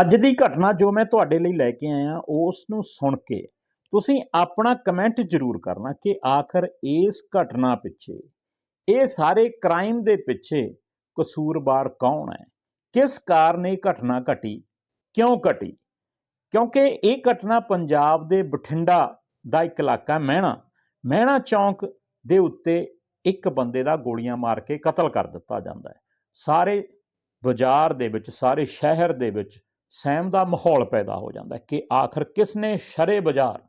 ਅੱਜ ਦੀ ਘਟਨਾ ਜੋ ਮੈਂ ਤੁਹਾਡੇ ਲਈ ਲੈ ਕੇ ਆਇਆ ਉਸ ਨੂੰ ਸੁਣ ਕੇ ਤੁਸੀਂ ਆਪਣਾ ਕਮੈਂਟ ਜ਼ਰੂਰ ਕਰਨਾ ਕਿ ਆਖਰ ਇਸ ਘਟਨਾ ਪਿੱਛੇ, ਇਹ ਸਾਰੇ ਕ੍ਰਾਈਮ ਦੇ ਪਿੱਛੇ ਕਸੂਰਵਾਰ ਕੌਣ ਹੈ? ਕਿਸ ਕਾਰਨ ਇਹ ਘਟਨਾ ਘਟੀ? ਕਿਉਂ ਘਟੀ? ਕਿਉਂਕਿ ਇਹ ਘਟਨਾ ਪੰਜਾਬ ਦੇ ਬਠਿੰਡਾ ਦਾ ਇੱਕ ਇਲਾਕਾ ਮਹਿਣਾ। ਮਹਿਣਾ ਚੌਂਕ ਦੇ ਉੱਤੇ ਇੱਕ ਬੰਦੇ ਦਾ ਗੋਲੀਆਂ ਮਾਰ ਕੇ ਕਤਲ ਕਰ ਦਿੱਤਾ ਜਾਂਦਾ ਹੈ। ਸਾਰੇ ਬਾਜ਼ਾਰ ਦੇ ਵਿੱਚ, ਸਾਰੇ ਸ਼ਹਿਰ ਦੇ ਵਿੱਚ ਸਹਿਮ ਦਾ ਮਾਹੌਲ ਪੈਦਾ ਹੋ ਜਾਂਦਾ ਕਿ ਆਖਰ ਕਿਸ ਨੇ ਸ਼ਰੇ ਬਾਜ਼ਾਰ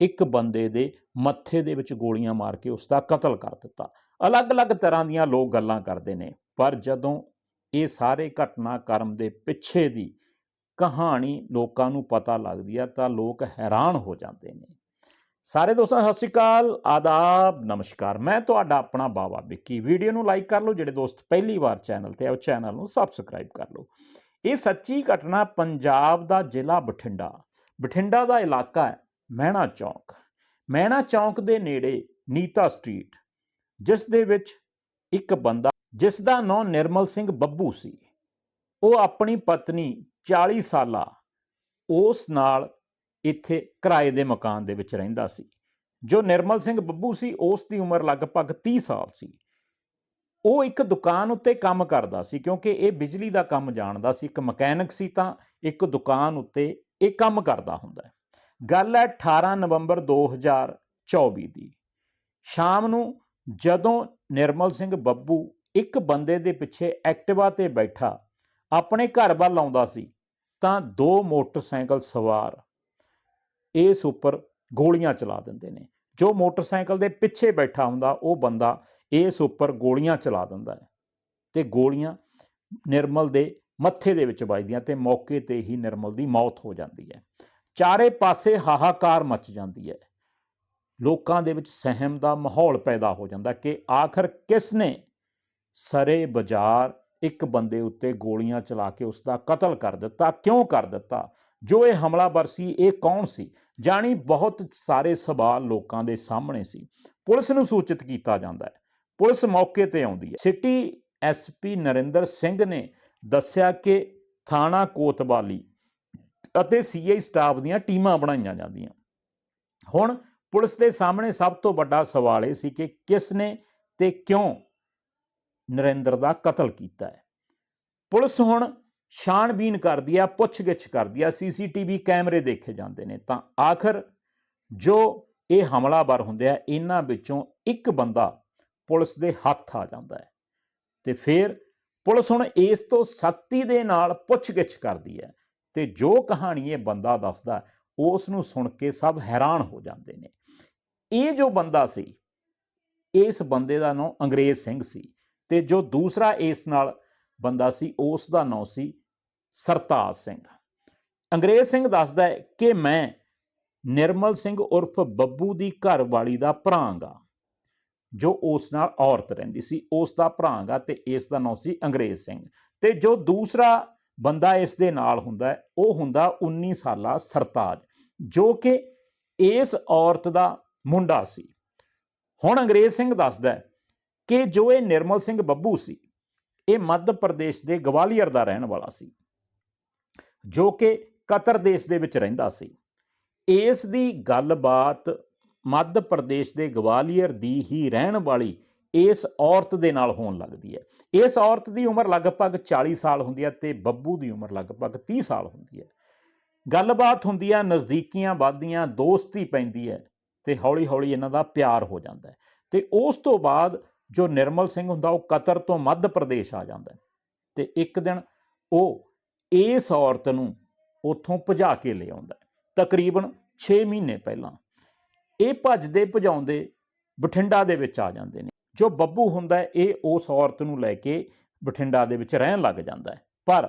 ਇੱਕ ਬੰਦੇ ਦੇ ਮੱਥੇ ਦੇ ਵਿੱਚ ਗੋਲੀਆਂ ਮਾਰ ਕੇ ਉਸ ਦਾ ਕਤਲ ਕਰ ਦਿੱਤਾ। ਅਲੱਗ-ਅਲੱਗ ਤਰ੍ਹਾਂ ਦੀਆਂ ਲੋਕ ਗੱਲਾਂ ਕਰਦੇ ਨੇ, ਪਰ ਜਦੋਂ ਇਹ ਸਾਰੇ ਘਟਨਾਕ੍ਰਮ ਦੇ ਪਿੱਛੇ ਦੀ ਕਹਾਣੀ ਲੋਕਾਂ ਨੂੰ ਪਤਾ ਲੱਗਦੀ ਆ ਤਾਂ ਲੋਕ ਹੈਰਾਨ ਹੋ ਜਾਂਦੇ ਨੇ। ਸਾਰੇ ਦੋਸਤਾਂ, ਸਤਿ ਸ਼੍ਰੀ ਅਕਾਲ, ਆਦਾਬ, ਨਮਸਕਾਰ। ਮੈਂ ਤੁਹਾਡਾ ਆਪਣਾ ਬਾਵਾ ਵਿੱਕੀ। ਵੀਡੀਓ ਨੂੰ ਲਾਈਕ ਕਰ ਲਓ, ਜਿਹੜੇ ਦੋਸਤ ਪਹਿਲੀ ਵਾਰ ਚੈਨਲ ਤੇ ਆ, ਉਹ ਚੈਨਲ ਨੂੰ ਸਬਸਕ੍ਰਾਈਬ ਕਰ ਲਓ। ਇਹ ਸੱਚੀ ਘਟਨਾ ਪੰਜਾਬ ਦਾ ਜ਼ਿਲ੍ਹਾ ਬਠਿੰਡਾ ਬਠਿੰਡਾ ਦਾ ਇਲਾਕਾ ਹੈ, ਮਹਿਣਾ ਚੌਂਕ। ਮਹਿਣਾ ਚੌਂਕ ਦੇ ਨੇੜੇ ਨੀਤਾ ਸਟਰੀਟ, ਜਿਸ ਦੇ ਵਿੱਚ ਇੱਕ ਬੰਦਾ, ਜਿਸ ਦਾ ਨਾਂ ਨਿਰਮਲ ਸਿੰਘ ਬੱਬੂ ਸੀ। ਉਹ ਆਪਣੀ ਪਤਨੀ 40 ਸਾਲਾ, ਉਸ ਨਾਲ ਇੱਥੇ ਕਿਰਾਏ ਦੇ ਮਕਾਨ ਦੇ ਵਿੱਚ ਰਹਿੰਦਾ ਸੀ। ਜੋ ਨਿਰਮਲ ਸਿੰਘ ਬੱਬੂ ਸੀ, ਉਸ ਦੀ ਉਮਰ ਲਗਭਗ 30 ਸਾਲ ਸੀ। ਉਹ ਇੱਕ ਦੁਕਾਨ ਉੱਤੇ ਕੰਮ ਕਰਦਾ ਸੀ, ਕਿਉਂਕਿ ਇਹ ਬਿਜਲੀ ਦਾ ਕੰਮ ਜਾਣਦਾ ਸੀ, ਇੱਕ ਮਕੈਨਿਕ ਸੀ ਤਾਂ ਇੱਕ ਦੁਕਾਨ ਉੱਤੇ ਇਹ ਕੰਮ ਕਰਦਾ ਹੁੰਦਾ ਹੈ। ਗੱਲ ਹੈ 18 ਨਵੰਬਰ 2024 ਦੀ। ਸ਼ਾਮ ਨੂੰ ਜਦੋਂ ਨਿਰਮਲ ਸਿੰਘ ਬੱਬੂ ਇੱਕ ਬੰਦੇ ਦੇ ਪਿੱਛੇ ਐਕਟਿਵਾ ਤੇ ਬੈਠਾ, ਆਪਣੇ ਘਰ ਵੱਲ ਆਉਂਦਾ ਸੀ, ਤਾਂ ਦੋ ਮੋਟਰਸਾਈਕਲ ਸਵਾਰ ਇਸ ਉੱਪਰ ਗੋਲੀਆਂ ਚਲਾ ਦਿੰਦੇ ਨੇ। ਜੋ ਮੋਟਰਸਾਈਕਲ ਦੇ ਪਿੱਛੇ ਬੈਠਾ ਹੁੰਦਾ, ਉਹ ਬੰਦਾ ਇਸ ਉੱਪਰ ਗੋਲੀਆਂ ਚਲਾ ਦਿੰਦਾ ਹੈ ਤੇ ਗੋਲੀਆਂ ਨਿਰਮਲ ਦੇ ਮੱਥੇ ਦੇ ਵਿੱਚ ਵੱਜਦੀਆਂ ਤੇ ਮੌਕੇ ਤੇ ਹੀ ਨਿਰਮਲ ਦੀ ਮੌਤ ਹੋ ਜਾਂਦੀ ਹੈ। ਚਾਰੇ ਪਾਸੇ ਹਾਹਾਕਾਰ ਮਚ ਜਾਂਦੀ ਹੈ। ਲੋਕਾਂ ਦੇ ਵਿੱਚ ਸਹਿਮ ਦਾ ਮਾਹੌਲ ਪੈਦਾ ਹੋ ਜਾਂਦਾ ਕਿ ਆਖਰ ਕਿਸ ਨੇ ਸਰੇ ਬਾਜ਼ਾਰ ਇੱਕ ਬੰਦੇ ਉੱਤੇ ਗੋਲੀਆਂ ਚਲਾ ਕੇ ਉਸ ਦਾ ਕਤਲ ਕਰ ਦਿੱਤਾ। ਕਿਉਂ ਕਰ ਦਿੱਤਾ? ਜੋ ਇਹ ਹਮਲਾਵਰ ਸੀ, ਇਹ ਕੌਣ ਸੀ? ਜਾਣੀ ਬਹੁਤ ਸਾਰੇ ਸਵਾਲ ਲੋਕਾਂ ਦੇ ਸਾਹਮਣੇ ਸੀ। ਪੁਲਿਸ ਨੂੰ ਸੂਚਿਤ ਕੀਤਾ ਜਾਂਦਾ ਹੈ। ਪੁਲਿਸ ਮੌਕੇ ਤੇ ਆਉਂਦੀ ਹੈ। ਸਿਟੀ ਐਸਪੀ ਨਰਿੰਦਰ ਸਿੰਘ ਨੇ ਦੱਸਿਆ ਕਿ ਥਾਣਾ ਕੋਤਵਾਲੀ ਅਤੇ ਸੀਆਈ ਸਟਾਫ ਦੀਆਂ ਟੀਮਾਂ ਬਣਾਈਆਂ ਜਾਂਦੀਆਂ। ਹੁਣ ਪੁਲਿਸ ਦੇ ਸਾਹਮਣੇ ਸਭ ਤੋਂ ਵੱਡਾ ਸਵਾਲ ਇਹ ਸੀ ਕਿ ਕਿਸ ਨੇ ਤੇ ਕਿਉਂ ਨਰਿੰਦਰ ਦਾ ਕਤਲ ਕੀਤਾ ਹੈ। ਪੁਲਿਸ ਹੁਣ ਛਾਣਬੀਨ ਕਰਦੀ ਆ, ਪੁੱਛਗਿੱਛ ਕਰਦੀ ਆ, ਸੀਸੀਟੀਵੀ ਕੈਮਰੇ ਦੇਖੇ ਜਾਂਦੇ ਨੇ। ਤਾਂ ਆਖਰ ਜੋ ਇਹ ਹਮਲਾਵਰ ਹੁੰਦੇ ਆ, ਇਹਨਾਂ ਵਿੱਚੋਂ ਇੱਕ ਬੰਦਾ ਪੁਲਿਸ ਦੇ ਹੱਥ ਆ ਜਾਂਦਾ ਹੈ। ਤੇ ਫਿਰ ਪੁਲਿਸ ਹੁਣ ਇਸ ਤੋਂ ਸਖਤੀ ਦੇ ਨਾਲ ਪੁੱਛਗਿੱਛ ਕਰਦੀ ਹੈ ਤੇ ਜੋ ਕਹਾਣੀ ਇਹ ਬੰਦਾ ਦੱਸਦਾ, ਉਸ ਨੂੰ ਸੁਣ ਕੇ ਸਭ ਹੈਰਾਨ ਹੋ ਜਾਂਦੇ ਨੇ। ਇਹ ਜੋ ਬੰਦਾ ਸੀ, ਇਸ ਬੰਦੇ ਦਾ ਨਾਮ ਅੰਗਰੇਜ਼ ਸਿੰਘ ਸੀ। ਤੇ ਜੋ ਦੂਸਰਾ ਇਸ ਨਾਲ ਬੰਦਾ ਸੀ, ਉਸ ਦਾ ਨਾਂ ਸੀ ਸਰਤਾਜ ਸਿੰਘ। ਅੰਗਰੇਜ਼ ਸਿੰਘ ਦੱਸਦਾ ਹੈ ਕਿ ਮੈਂ ਨਿਰਮਲ ਸਿੰਘ ਉਰਫ ਬੱਬੂ ਦੀ ਘਰਵਾਲੀ ਦਾ ਭਰਾਂਗਾ ਜੋ ਉਸ ਨਾਲ ਔਰਤ ਰਹਿੰਦੀ ਸੀ, ਉਸ ਦਾ ਭਰਾਂਗਾ ਤੇ ਇਸ ਦਾ ਨਾਂ ਸੀ ਅੰਗਰੇਜ਼ ਸਿੰਘ। ਤੇ ਜੋ ਦੂਸਰਾ ਬੰਦਾ ਇਸ ਦੇ ਨਾਲ ਹੁੰਦਾ ਉਹ ਹੁੰਦਾ 19 ਸਾਲਾ ਸਰਤਾਜ, ਜੋ ਕਿ ਇਸ ਔਰਤ ਦਾ ਮੁੰਡਾ ਸੀ। ਹੁਣ ਅੰਗਰੇਜ਼ ਸਿੰਘ ਦੱਸਦਾ ਕਿ ਜੋ ਇਹ ਨਿਰਮਲ ਸਿੰਘ ਬੱਬੂ ਸੀ, ਇਹ ਮੱਧ ਪ੍ਰਦੇਸ਼ ਦੇ ਗਵਾਲੀਅਰ ਦਾ ਰਹਿਣ ਵਾਲਾ ਸੀ, ਜੋ ਕਿ ਕਤਰ ਦੇਸ਼ ਦੇ ਵਿੱਚ ਰਹਿੰਦਾ ਸੀ। ਇਸ ਦੀ ਗੱਲਬਾਤ ਮੱਧ ਪ੍ਰਦੇਸ਼ ਦੇ ਗਵਾਲੀਅਰ ਦੀ ਹੀ ਰਹਿਣ ਵਾਲੀ ਇਸ ਔਰਤ ਦੇ ਨਾਲ ਹੋਣ ਲੱਗਦੀ ਹੈ। ਇਸ ਔਰਤ ਦੀ ਉਮਰ ਲਗਭਗ 40 ਸਾਲ ਹੁੰਦੀ ਹੈ ਤੇ ਬੱਬੂ ਦੀ ਉਮਰ ਲਗਭਗ 30 ਸਾਲ ਹੁੰਦੀ ਹੈ। ਗੱਲਬਾਤ ਹੁੰਦੀ ਹੈ ਨਜ਼ਦੀਕੀਆਂ ਵੱਧਦੀਆਂ, ਦੋਸਤੀ ਪੈਂਦੀ ਹੈ ਤੇ ਹੌਲੀ-ਹੌਲੀ ਇਹਨਾਂ ਦਾ ਪਿਆਰ ਹੋ ਜਾਂਦਾ ਹੈ। ਤੇ ਉਸ ਤੋਂ ਬਾਅਦ ਜੋ ਨਿਰਮਲ ਸਿੰਘ ਹੁੰਦਾ, ਉਹ ਕਤਰ ਤੋਂ ਮੱਧ ਪ੍ਰਦੇਸ਼ ਆ ਜਾਂਦਾ ਹੈ। ਤੇ ਇੱਕ ਦਿਨ ਉਹ ਇਸ ਔਰਤ ਨੂੰ ਉੱਥੋਂ ਭਜਾ ਕੇ ਲਿਆਉਂਦਾ ਤਕਰੀਬਨ 6 ਮਹੀਨੇ ਪਹਿਲਾਂ ਇਹ ਭੱਜਦੇ ਭਜਾਉਂਦੇ ਬਠਿੰਡਾ ਦੇ ਵਿੱਚ ਆ ਜਾਂਦੇ ਨੇ। ਜੋ ਬੱਬੂ ਹੁੰਦਾ ਇਹ ਉਸ ਔਰਤ ਨੂੰ ਲੈ ਕੇ ਬਠਿੰਡਾ ਦੇ ਵਿੱਚ ਰਹਿਣ ਲੱਗ ਜਾਂਦਾ ਹੈ। ਪਰ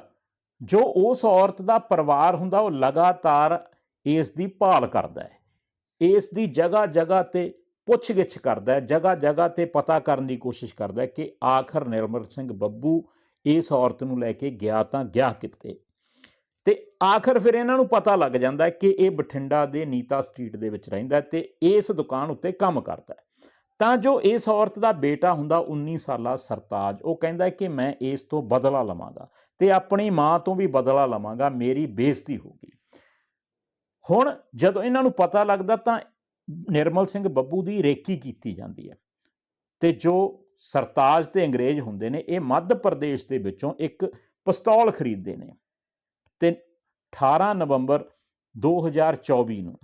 ਜੋ ਉਸ ਔਰਤ ਦਾ ਪਰਿਵਾਰ ਹੁੰਦਾ, ਉਹ ਲਗਾਤਾਰ ਇਸ ਦੀ ਭਾਲ ਕਰਦਾ ਹੈ। ਇਸ ਦੀ ਜਗ੍ਹਾ ਜਗ੍ਹਾ ਤੇ ਪੁੱਛਗਿੱਛ ਕਰਦਾ ਹੈ ਜਗ੍ਹਾ ਜਗ੍ਹਾ ਤੇ ਪਤਾ ਕਰਨ ਦੀ ਕੋਸ਼ਿਸ਼ ਕਰਦਾ ਹੈ ਕਿ ਆਖਰ ਨਿਰਮਲ ਸਿੰਘ ਬੱਬੂ ਇਸ ਔਰਤ ਨੂੰ ਲੈ ਕੇ ਗਿਆ ਤਾਂ ਗਿਆ ਕਿੱਥੇ? ਤੇ ਆਖਰ ਫਿਰ ਇਹਨਾਂ ਨੂੰ ਪਤਾ ਲੱਗ ਜਾਂਦਾ ਹੈ ਕਿ ਇਹ ਬਠਿੰਡਾ ਦੇ ਨੀਤਾ ਸਟਰੀਟ ਦੇ ਵਿੱਚ ਰਹਿੰਦਾ ਹੈ ਤੇ ਇਸ ਦੁਕਾਨ ਉੱਤੇ ਕੰਮ ਕਰਦਾ ਹੈ। ਤਾਂ ਜੋ ਇਸ ਔਰਤ ਦਾ ਬੇਟਾ ਹੁੰਦਾ 19 ਸਾਲਾ ਸਰਤਾਜ, ਉਹ ਕਹਿੰਦਾ ਕਿ ਮੈਂ ਇਸ ਤੋਂ ਬਦਲਾ ਲਵਾਂਗਾ ਤੇ ਆਪਣੀ ਮਾਂ ਤੋਂ ਵੀ ਬਦਲਾ ਲਵਾਂਗਾ, ਮੇਰੀ ਬੇਇੱਜ਼ਤੀ ਹੋਗੀ ਹੁਣ ਜਦੋਂ ਇਹਨਾਂ ਨੂੰ ਪਤਾ ਲੱਗਦਾ ਤਾਂ ਨਿਰਮਲ ਸਿੰਘ ਬੱਬੂ ਦੀ ਰੇਕੀ ਕੀਤੀ ਜਾਂਦੀ ਹੈ। ਤੇ ਜੋ ਸਰਤਾਜ ਤੇ ਅੰਗਰੇਜ਼ ਹੁੰਦੇ ਨੇ, ਇਹ ਮੱਧ ਪ੍ਰਦੇਸ਼ ਦੇ ਵਿੱਚੋਂ ਇੱਕ ਪਿਸਤੌਲ ਖਰੀਦਦੇ ਨੇ। ਤੇ 18 ਨਵੰਬਰ 2024 ਨੂੰ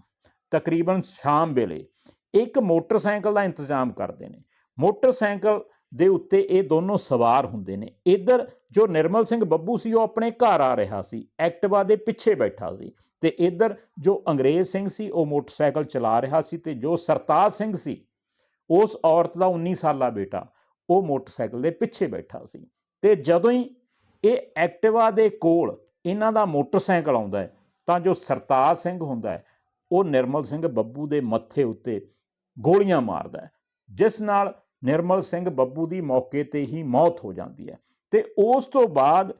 ਤਕਰੀਬਨ ਸ਼ਾਮ ਵੇਲੇ ਇੱਕ ਮੋਟਰਸਾਈਕਲ ਦਾ ਇੰਤਜ਼ਾਮ ਕਰਦੇ ਨੇ। ਮੋਟਰਸਾਈਕਲ ਦੇ ਉੱਤੇ ਇਹ ਦੋਨੋਂ ਸਵਾਰ ਹੁੰਦੇ ਨੇ। ਇੱਧਰ ਜੋ ਨਿਰਮਲ ਸਿੰਘ ਬੱਬੂ ਸੀ, ਉਹ ਆਪਣੇ ਘਰ ਆ ਰਿਹਾ ਸੀ, ਐਕਟਿਵਾ ਦੇ ਪਿੱਛੇ ਬੈਠਾ ਸੀ ਤੇ ਇੱਧਰ ਜੋ ਅੰਗਰੇਜ਼ ਸਿੰਘ ਸੀ, ਉਹ ਮੋਟਰਸਾਈਕਲ ਚਲਾ ਰਿਹਾ ਸੀ ਤੇ ਜੋ ਸਰਤਾਜ ਸਿੰਘ ਸੀ, ਉਸ ਔਰਤ ਦਾ 19 ਸਾਲਾ ਬੇਟਾ, ਉਹ ਮੋਟਰਸਾਈਕਲ ਦੇ ਪਿੱਛੇ ਬੈਠਾ ਸੀ। ਤੇ ਜਦੋਂ ਹੀ ਇਹ ਐਕਟਿਵਾ ਦੇ ਕੋਲ ਇਹਨਾਂ ਦਾ ਮੋਟਰਸਾਈਕਲ ਆਉਂਦਾ ਹੈ, ਤਾਂ ਜੋ ਸਰਤਾਜ ਸਿੰਘ ਹੁੰਦਾ ਹੈ, ਉਹ ਨਿਰਮਲ ਸਿੰਘ ਬੱਬੂ ਦੇ ਮੱਥੇ ਉੱਤੇ ਗੋਲੀਆਂ ਮਾਰਦਾ ਹੈ, ਜਿਸ ਨਾਲ ਨਿਰਮਲ ਸਿੰਘ ਬੱਬੂ ਦੀ ਮੌਕੇ ਤੇ ਹੀ ਮੌਤ ਹੋ ਜਾਂਦੀ ਹੈ। ਤੇ ਉਸ ਤੋਂ ਬਾਅਦ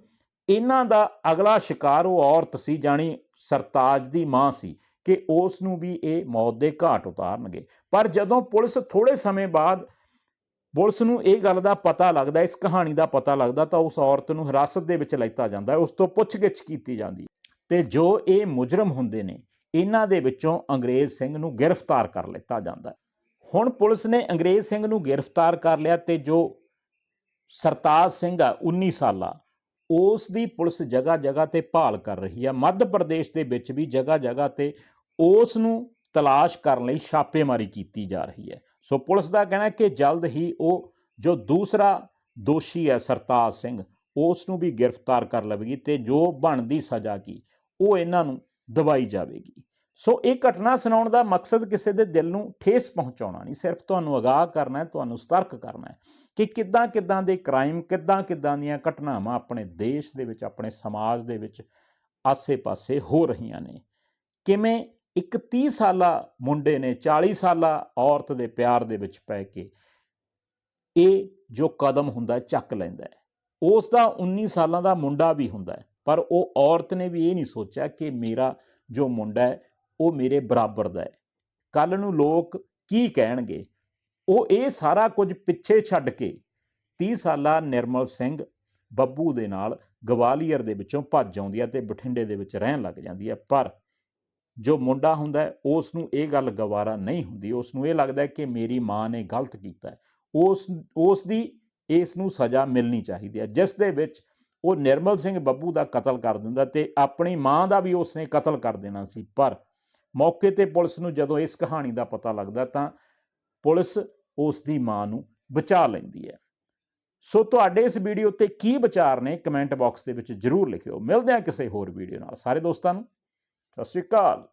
ਇਹਨਾਂ ਦਾ ਅਗਲਾ ਸ਼ਿਕਾਰ ਉਹ ਔਰਤ ਸੀ ਜਾਣੀ ਸਰਤਾਜ ਦੀ ਮਾਂ ਸੀ ਕਿ ਉਸ ਨੂੰ ਵੀ ਇਹ ਮੌਤ ਦੇ ਘਾਟ ਉਤਾਰਨਗੇ। ਪਰ ਜਦੋਂ ਪੁਲਿਸ ਥੋੜੇ ਸਮੇਂ ਬਾਅਦ ਪੁਲਿਸ ਨੂੰ ਇਹ ਗੱਲ ਦਾ ਪਤਾ ਲੱਗਦਾ, ਇਸ ਕਹਾਣੀ ਦਾ ਪਤਾ ਲੱਗਦਾ, ਤਾਂ ਉਸ ਔਰਤ ਨੂੰ ਹਿਰਾਸਤ ਦੇ ਵਿੱਚ ਲੈਤਾ ਜਾਂਦਾ ਉਸ ਤੋਂ ਪੁੱਛਗਿੱਛ ਕੀਤੀ ਜਾਂਦੀ ਹੈ। ਤੇ ਜੋ ਇਹ ਮੁਜਰਮ ਹੁੰਦੇ ਨੇ, ਇਹਨਾਂ ਦੇ ਵਿੱਚੋਂ ਅੰਗਰੇਜ਼ ਸਿੰਘ ਨੂੰ ਗ੍ਰਿਫਤਾਰ ਕਰ ਲਿੱਤਾ ਜਾਂਦਾ ਹੁਣ ਪੁਲਿਸ ਨੇ ਅੰਗਰੇਜ਼ ਸਿੰਘ ਨੂੰ ਗ੍ਰਿਫਤਾਰ ਕਰ ਲਿਆ ਤੇ ਜੋ ਸਰਤਾਜ ਸਿੰਘ ਆ 19 ਸਾਲਾ, ਉਸ ਦੀ ਪੁਲਿਸ ਜਗ੍ਹਾ ਜਗ੍ਹਾ ਤੇ ਭਾਲ ਕਰ ਰਹੀ ਆ। ਮੱਧ ਪ੍ਰਦੇਸ਼ ਦੇ ਵਿੱਚ ਵੀ ਜਗ੍ਹਾ ਜਗ੍ਹਾ ਤੇ ਉਸ ਨੂੰ ਤਲਾਸ਼ ਕਰਨ ਲਈ ਛਾਪੇਮਾਰੀ ਕੀਤੀ ਜਾ ਰਹੀ ਹੈ। ਸੋ ਪੁਲਿਸ ਦਾ ਕਹਿਣਾ ਹੈ ਕਿ ਜਲਦ ਹੀ ਉਹ ਜੋ ਦੂਸਰਾ ਦੋਸ਼ੀ ਹੈ ਸਰਤਾਜ ਸਿੰਘ, ਉਸ ਨੂੰ ਵੀ ਗ੍ਰਿਫਤਾਰ ਕਰ ਲਵੇਗੀ ਤੇ ਜੋ ਬਣਦੀ ਸਜ਼ਾ ਕੀ, ਉਹ ਇਹਨਾਂ ਨੂੰ ਦਵਾਈ ਜਾਵੇਗੀ। ਸੋ ਇਹ ਘਟਨਾ ਸੁਣਾਉਣ ਦਾ ਮਕਸਦ ਕਿਸੇ ਦੇ ਦਿਲ ਨੂੰ ਠੇਸ ਪਹੁੰਚਾਉਣਾ ਨਹੀਂ, ਸਿਰਫ ਤੁਹਾਨੂੰ ਅਗਾਹ ਕਰਨਾ ਹੈ, ਤੁਹਾਨੂੰ ਸਤਰਕ ਕਰਨਾ ਹੈ ਕਿ ਕਿੱਦਾਂ ਕਿੱਦਾਂ ਦੇ ਕ੍ਰਾਈਮ, ਕਿੱਦਾਂ ਕਿੱਦਾਂ ਦੀਆਂ ਘਟਨਾਵਾਂ ਆਪਣੇ ਦੇਸ਼ ਦੇ ਵਿੱਚ, ਆਪਣੇ ਸਮਾਜ ਦੇ ਵਿੱਚ ਆਸੇ-ਪਾਸੇ ਹੋ ਰਹੀਆਂ ਨੇ। ਕਿਵੇਂ ਇੱਕ 30 ਸਾਲਾ ਮੁੰਡੇ ਨੇ 40 ਸਾਲਾ ਔਰਤ ਦੇ ਪਿਆਰ ਦੇ ਵਿੱਚ ਪੈ ਕੇ ਇਹ ਜੋ ਕਦਮ ਹੁੰਦਾ ਚੱਕ ਲੈਂਦਾ ਹੈ। ਉਸ ਦਾ 19 ਸਾਲਾਂ ਦਾ ਮੁੰਡਾ ਵੀ ਹੁੰਦਾ ਹੈ, ਪਰ ਉਹ ਔਰਤ ਨੇ ਵੀ ਇਹ ਨਹੀਂ ਸੋਚਿਆ ਕਿ ਮੇਰਾ ਜੋ ਮੁੰਡਾ ਹੈ ਉਹ ਮੇਰੇ ਬਰਾਬਰ ਦਾ ਹੈ। ਕੱਲ ਨੂੰ ਲੋਕ ਕੀ ਕਹਿਣਗੇ? ਉਹ ਇਹ ਸਾਰਾ ਕੁਝ ਪਿੱਛੇ ਛੱਡ ਕੇ 30 ਸਾਲਾ ਨਿਰਮਲ ਸਿੰਘ ਬੱਬੂ ਦੇ ਨਾਲ ਗਵਾਲੀਅਰ ਦੇ ਵਿੱਚੋਂ ਭੱਜ ਆਉਂਦੀ ਹੈ ਤੇ ਬਠਿੰਡੇ ਦੇ ਵਿੱਚ ਰਹਿਣ ਲੱਗ ਜਾਂਦੀ ਹੈ ਪਰ ਜੋ ਮੁੰਡਾ ਹੁੰਦਾ ਉਸ ਨੂੰ ਇਹ ਗੱਲ ਗਵਾਰਾ ਨਹੀਂ ਹੁੰਦੀ। ਉਸ ਨੂੰ ਇਹ ਲੱਗਦਾ ਕਿ ਮੇਰੀ ਮਾਂ ਨੇ ਗਲਤ ਕੀਤਾ ਉਸ ਉਸ ਦੀ ਇਸ ਨੂੰ ਸਜ਼ਾ ਮਿਲਣੀ ਚਾਹੀਦੀ ਹੈ ਜਿਸ ਦੇ ਵਿੱਚ ਉਹ ਨਿਰਮਲ ਸਿੰਘ ਬੱਬੂ ਦਾ ਕਤਲ ਕਰ ਦਿੰਦਾ ਤੇ ਆਪਣੀ ਮਾਂ ਦਾ ਵੀ ਉਸਨੇ ਕਤਲ ਕਰ ਦੇਣਾ ਸੀ। ਪਰ ਮੌਕੇ ਤੇ ਪੁਲਿਸ ਨੂੰ ਜਦੋਂ ਇਸ ਕਹਾਣੀ ਦਾ ਪਤਾ ਲੱਗਦਾ ਤਾਂ ਪੁਲਿਸ ਉਸ ਦੀ ਮਾਂ ਨੂੰ ਬਚਾ ਲੈਂਦੀ ਹੈ। ਸੋ ਤੁਹਾਡੇ ਇਸ ਵੀਡੀਓ ਤੇ ਕੀ ਵਿਚਾਰ ਨੇ ਕਮੈਂਟ ਬਾਕਸ ਦੇ ਵਿੱਚ ਜਰੂਰ ਲਿਖਿਓ। ਮਿਲਦੇ ਹਾਂ ਕਿਸੇ ਹੋਰ ਵੀਡੀਓ ਨਾਲ। ਸਾਰੇ ਦੋਸਤਾਂ ਨੂੰ, ਸਤਿ ਸ਼੍ਰੀ ਅਕਾਲ।